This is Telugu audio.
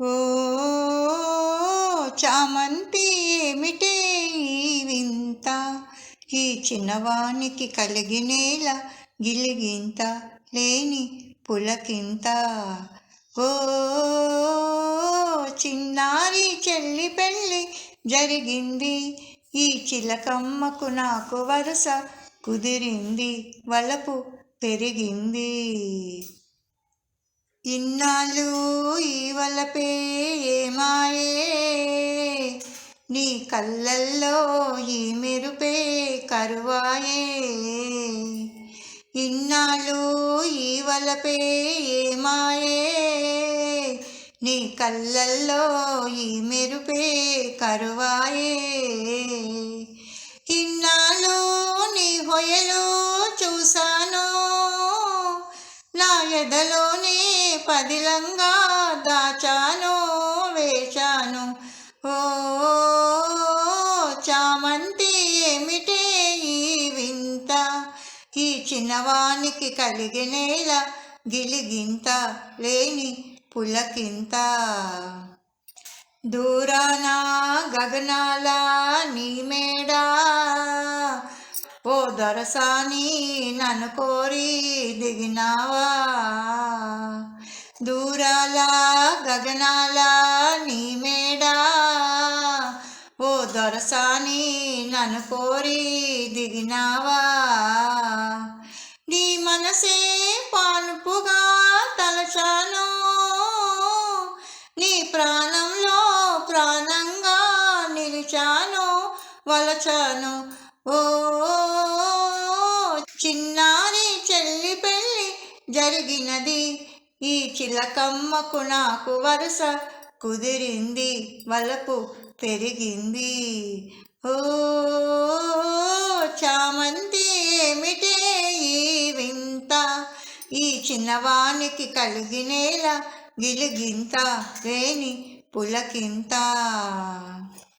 ఓ చామంతి ఏమిటే వింత? ఈ చిన్నవానికి కలిగినేల గిలిగింత లేని పులకింత. ఓ చిన్నారి చెల్లి పెళ్ళి జరిగింది. ఈ చిలకమ్మకు నాకు వరుస కుదిరింది. వలపు పెరిగింది. ఇన్నాళ్ళు ఈ వలపే ఏమాయే నీ కళ్ళల్లో ఈ మెరుపే కరువాయే. ఇన్నాళ్ళు ఈ వలపే ఏమాయే నీ కళ్ళల్లో ఈ మెరుపే కరువాయే. ఇన్నాళ్ళు నీ హొయలో చూశాను. నా ఎదలో పదిలంగా దాచాను వేశాను. ఓ చామంతి ఏమిటే ఈ వింత? ఈ చిన్నవానికి కలిగినేల గిలిగింత లేని పులకింత. దూరాన గగనాల నీ మేడా. ఓ దొరసాని నన్ను కోరి దిగినావా? గగనాల నీ మేడా. ఓ దొరసాని నన్ను కోరి దిగినావా. నీ మనసే పానుపుగా తలచాను. నీ ప్రాణంలో ప్రాణంగా నిలిచాను. వలచాను. ఓ చిన్నారి చెల్లి పెళ్ళి జరిగినది. ఈ చిలకమ్మకు నాకు వరుస కుదిరింది వలపు పెరిగింది. ఓ చామంతి ఏమిటే ఈ వింత? ఈ చిన్నవానికి కలిగినేలా గిలిగింత లేని పులకింత.